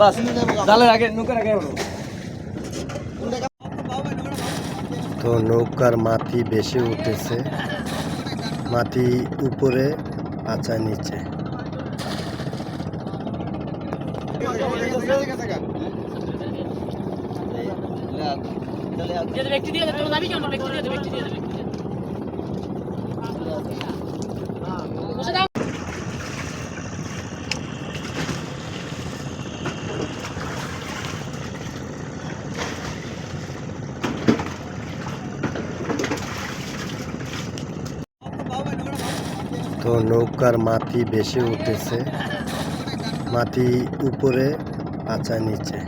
বাস। জালের আগে নৌকার আগে তো নৌকার মাটি বেশি উঠেছে। মাটি উপরে আচা নিচে। ব্যক্তি দিয়ে ব্যক্তি দিয়ে দে ব্যক্তি দিয়ে তো নৌকার মাটি বেশি উঠেছে। মাটি উপরে আচা নিচে।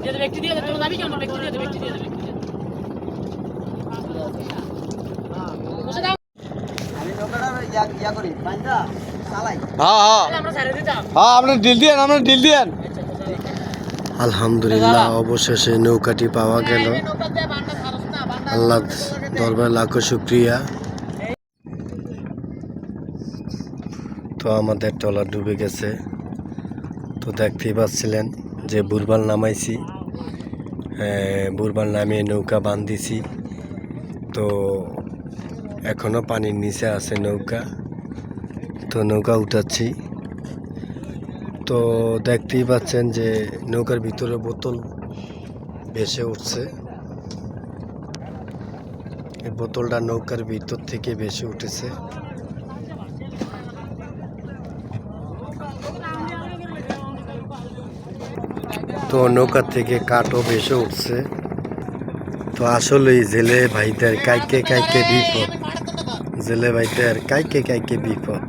দিয়ে দিয়ে দিয়ে দিয়ে হ্যাঁ হ্যাঁ। হ্যাঁ আপনার ডিল দিয়েন আপনার ডিল দিয়েন। আলহামদুলিল্লাহ অবশেষে নৌকাটি পাওয়া গেল। আল্লাহ দরবার লাখো শুক্রিয়া। তো আমাদের ট্রলার ডুবে গেছে। তো দেখতেই পাচ্ছিলেন যে বুরবাল নামাইছি। বুরবাল নামিয়ে নৌকা বান্ধিছি। তো এখনও পানির নিচে আছে নৌকা। তো নৌকা উঠাচ্ছি। তো দেখতেই পাচ্ছেন যে নৌকার ভিতরে বোতল ভেসে উঠছে। এই বোতলটা নৌকার ভিতর থেকে ভেসে উঠেছে। তো নৌকা থেকে কাঠও ভেসে উঠছে। তো আসলেই জেলে ভাইদের কাইকে কাইকে বিপদ। জেলে ভাইদের কাইকে কাইকে বিপদ।